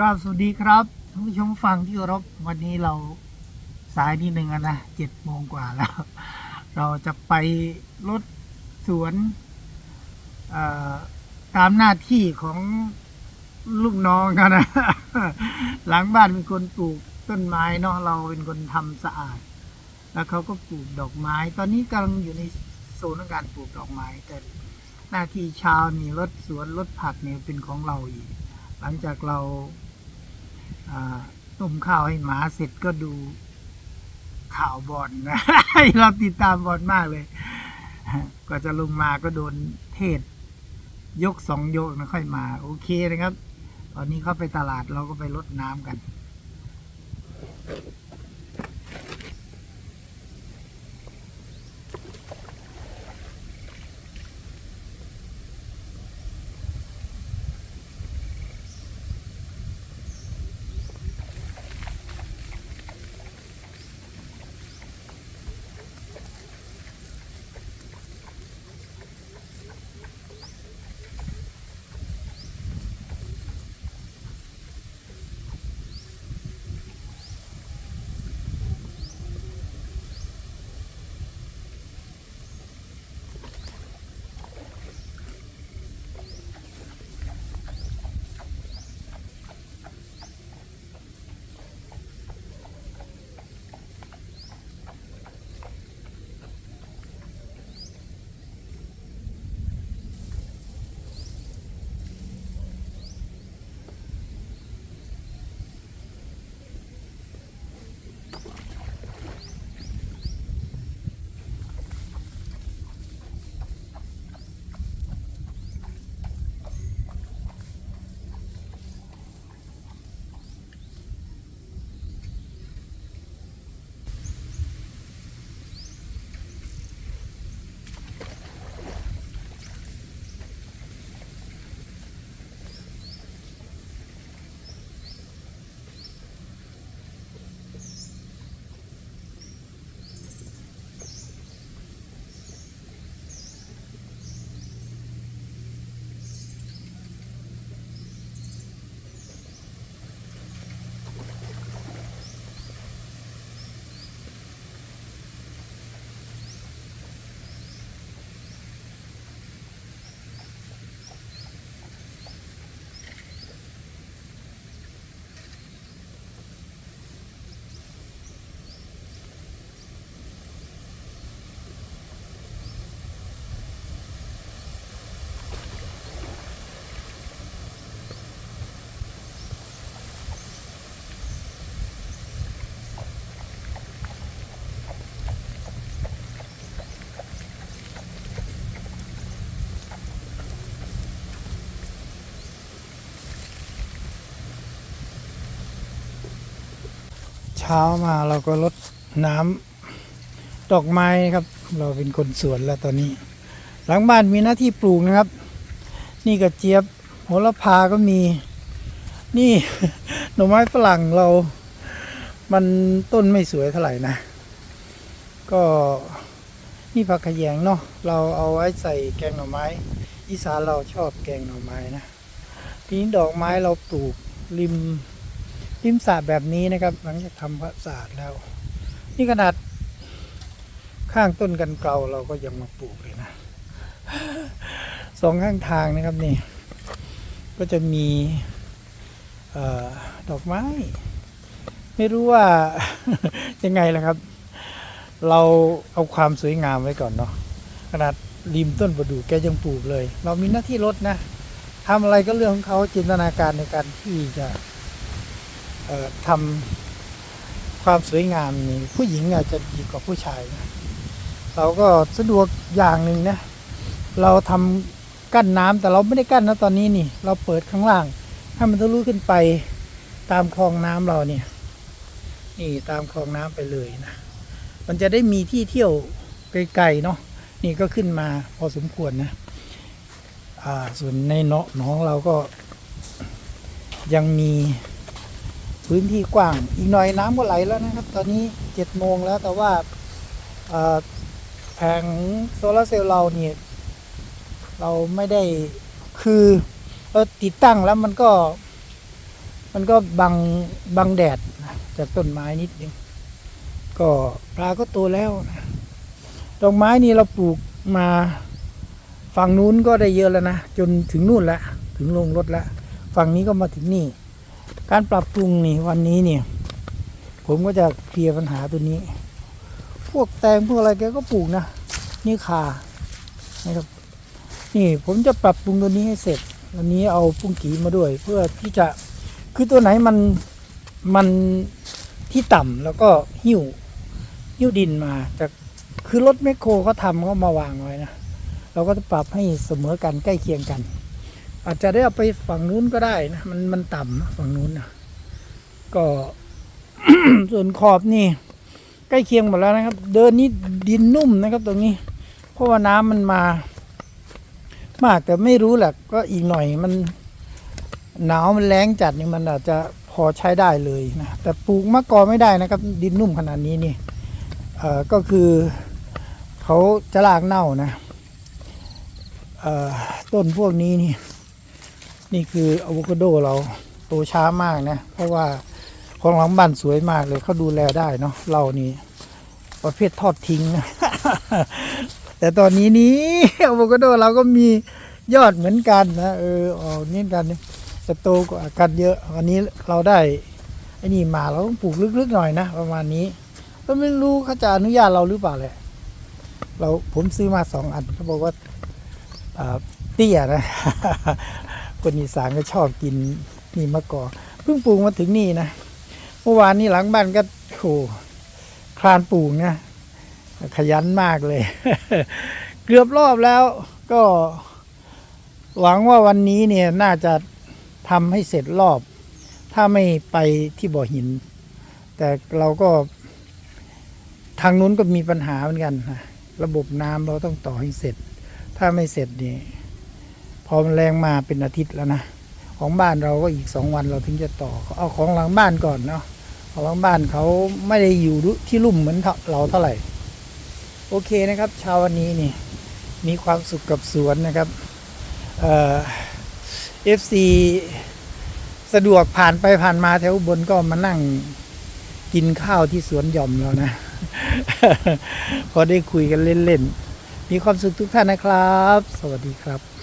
กราบสวัสดีครับท่านผู้ชมฟังที่เคารพวันนี้เราสายนิดหนึ่งนะเจ็ดโมงกว่าแล้ว เราจะไปรถสวนตามหน้าที่ของลูกน้องกันนะ หลังบ้านเป็นคนปลูกต้นไม้เนาะเราเป็นคนทำสะอาด แล้วเขาก็ปลูกดอกไม้ ตอนนี้กำลังอยู่ในโซนของการปลูกดอกไม้ แต่หน้าที่เช้านี่รถสวนรถผักเนี่ยเป็นของเราอีก หลังจากเรา ต้มข้าวให้หมาเสร็จก็ดูข่าวบอลนะ เราติดตามบอลมากเลยกว่าจะลงมาก็โดนเทศ ยกสองยกนะค่อยมา โอเคนะครับ ตอนนี้เขาไปตลาดเราก็ไปรดน้ำกัน ช้ามาเราก็ลดน้ำดอกไม้ครับ เราเป็นคนสวนแล้วตอนนี้ หลังบ้านมีหน้าที่ปลูกนะครับ นี่กระเจี๊ยบโหระพาก็มี นี่หน่อไม้ฝรั่งเรา มันต้นไม่สวยเท่าไหร่นะ ก็นี่ผักขยงเนาะเราเอาไว้ใส่แกงหน่อไม้ อีสานเราชอบแกงหน่อไม้นะทีนี้ดอกไม้เราปลูกริม ริมสระแบบนี้นะครับ หลังจากทำความสะอาดแล้ว นี่ขนาดข้างต้นกันเกลาเราก็ยังมาปลูกเลยนะสองข้างทางนะครับนี่ ก็จะมีออดอกไม้ ไม่รู้ว่า ยังไงล่ะครับ เราเอาความสวยงามไว้ก่อนเนาะขนาดริมต้นประดู่แกยังปลูกเลย เรามีหน้าที่รดนะทำอะไรก็เรื่องของเขาจินตนาการในการที่จะ ทำความสวยงามนี่ผู้หญิงอาจจะดีกว่าผู้ชายนะเราก็สะดวกอย่างหนึ่งนะ เราทำกั้นน้ำแต่เราไม่ได้กั้นนะตอนนี้นี่ เราเปิดข้างล่างให้มันทะลุขึ้นไปตามคลองน้ำเราเนี่ย นี่ตามคลองน้ำไปเลยนะ มันจะได้มีที่เที่ยวไกลๆเนาะนี่ก็ขึ้นมาพอสมควรนะอ่าส่วนในเนาะหนองเราก็ยังมี พื้นที่กว้าง อีกหน่อยน้ำก็ไหลแล้วนะครับ ตอนนี้เจ็ดโมงแล้วแต่ว่าแผงโซลาร์เซลล์เราเนี่ยเราไม่ได้คือเราติดตั้งแล้วมันก็ มันก็บังบังแดดจากต้นไม้นิดนึงก็ปลาก็โตแล้วนะดอกไม้นี่เราปลูกมาฝั่งนู้นก็ได้เยอะแล้วนะ จนถึงนู่นล้วถึงลงรถล้วฝั่งนี้ก็มาถึงนี่ การปรับปรุงนี่วันนี้เนี่ย ผมก็จะเคลียร์ปัญหาตัวนี้ พวกแตงพวกอะไรแกก็ปลูกนะ นี่คานะครับนี่ผมจะปรับปรุงตัวนี้ให้เสร็จ วันนี้เอาปุ้งกีมาด้วย เพื่อที่จะคือตัวไหนมันมันที่ต่ำแล้วก็หิ้วหิ้วดินมาจากคือรถแมคโครเขาทำเขามาวางไว้นะเราก็จะปรับให้เสมอกันใกล้เคียงกัน อาจจะได้เอาไปฝั่งนู้นก็ได้นะมันมันต่ำฝั่งนู้นนะก็ส่วนขอบนี่ ใกล้เคียงหมดแล้วนะครับ เดินนี่ดินนุ่มนะครับ ตรงนี้ เพราะว่าน้ำมันมา มากแต่ไม่รู้แหละก็อีกหน่อยมันหนาวมันแรงจัดนี่มันอาจจะพอใช้ได้เลยนะแต่ปลูกมะกอไม่ได้นะครับ ดินนุ่มขนาดนี้นี่เอ่อก็คือเขาจะลากเน่านะเอ่อต้นพวกนี้นี่ นี่คืออะโวคาโดเราโตช้ามากนะ เพราะว่าของหลังบ้านสวยมากเลยเขาดูแลได้เนาะเรานี่ประเภททอดทิ้งนะแต่ตอนนี้นี้อะโวคาโดเราก็มียอดเหมือนกันนะเออออกนี่กันนี่จะโตกว่ากันเยอะวันนี้เราได้ไอ้นี่มาเราต้องปลูกลึกๆหน่อยนะประมาณนี้ ก็ไม่รู้เขาจะอนุญาตเราหรือเปล่าแหละเราผมซื้อมาสองอันเขาบอกว่าเตี้ยนะ คนอีสานก็ชอบกินนี่มะกอกเพิ่งปลูกมาถึงนี่นะเมื่อวานนี้หลังบ้านก็โหคลานปลูกนะขยันมากเลย เกือบรอบแล้วก็ หวังว่าวันนี้เนี่ยน่าจะทำให้เสร็จรอบ ถ้าไม่ไปที่บ่อหิน แต่เราก็ ทางนู้นก็มีปัญหาเหมือนกันนะระบบน้ำเราต้องต่อให้เสร็จ ถ้าไม่เสร็จเนี่ย พอมันแรงมาเป็นอาทิตย์แล้วนะ ของบ้านเราก็อีกสองวันเราถึงจะต่อ เอาของหลังบ้านก่อนเนาะของหลังบ้านเขาไม่ได้อยู่ที่ลุ่มเหมือนเราเท่าไหร่ โอเคนะครับเช้าวันนี้นี่มีความสุขกับสวนนะครับเอ่อฟซีสะดวกผ่านไปผ่านมาแถวบนก็มานั่งกินข้าวที่สวนหย่อมแล้วนะ พอได้คุยกันเล่น ๆ มีความสุขทุกท่านนะครับ สวัสดีครับ